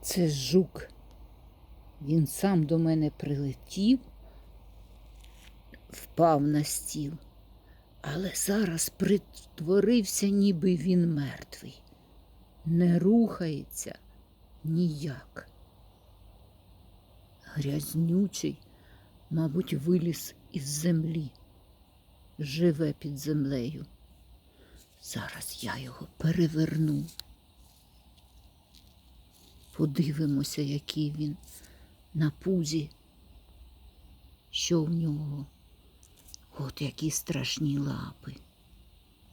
Це жук. Він сам до мене прилетів, впав на стіл, але зараз притворився, ніби він мертвий. Не рухається ніяк. Грязнючий, мабуть, виліз із землі, живе під землею. Зараз я його переверну. Подивимося, який він на пузі. Що в нього? От які страшні лапи.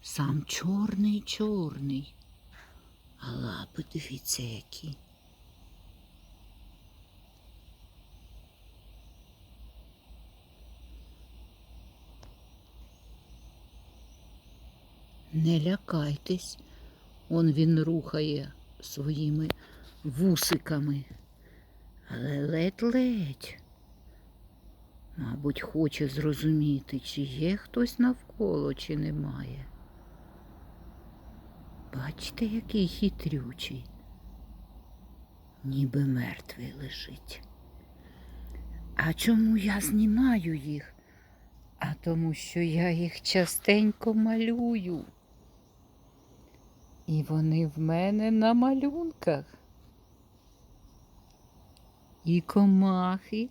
Сам чорний чорний. А лапи дивіться які. Не лякайтесь, он він рухає своїми вусиками. Але ледь-ледь. Мабуть, хоче зрозуміти, чи є хтось навколо, чи немає. Бачите, який хитрючий, ніби мертвий лежить. А чому я знімаю їх? А тому, що я їх частенько малюю. І вони в мене на малюнках. І комахи,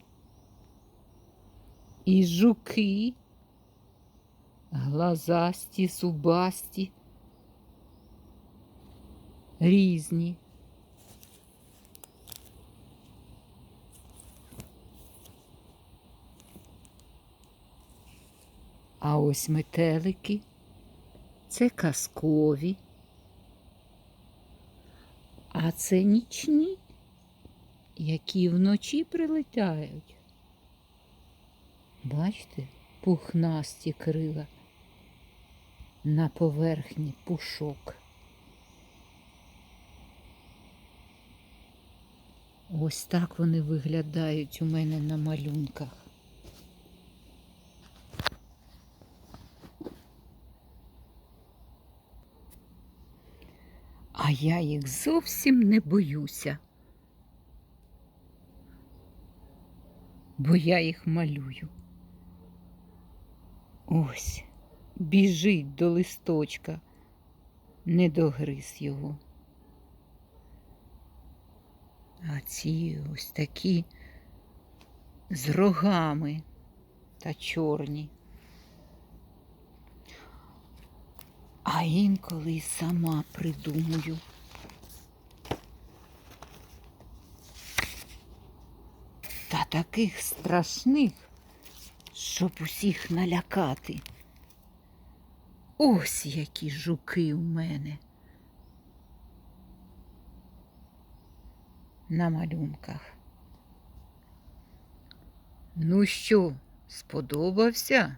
і жуки, глазасті, зубасті, різні. А ось метелики це казкові, а це нічні, які вночі прилетають. Бачите, пухнасті крила на поверхні пушок. Ось так вони виглядають у мене на малюнках. А я їх зовсім не боюся, бо я їх малюю. Ось, біжить до листочка, не догриз його. А ці ось такі з рогами та чорні. Інколи й сама придумую. Та таких страшних, щоб усіх налякати. Ось які жуки у мене. На малюнках. Ну що, сподобався?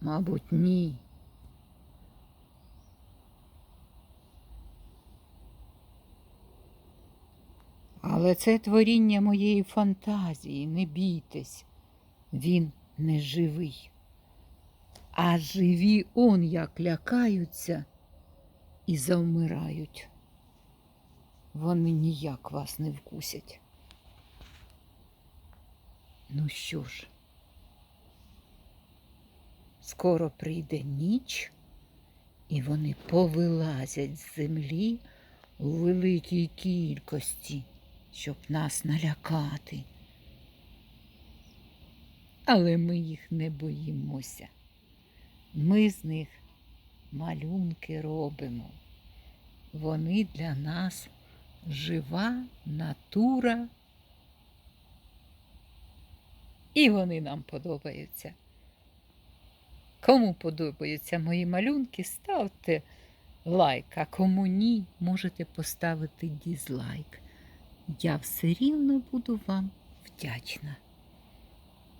Мабуть, ні. Але це творіння моєї фантазії, не бійтесь, він не живий. А живі он як лякаються і завмирають. Вони ніяк вас не вкусять. Ну що ж, скоро прийде ніч, і вони повилазять з землі у великій кількості, щоб нас налякати. Але ми їх не боїмося. Ми з них малюнки робимо. Вони для нас жива натура. І вони нам подобаються. Кому подобаються мої малюнки, ставте лайк, а кому ні, можете поставити дізлайк. Я все рівно буду вам вдячна.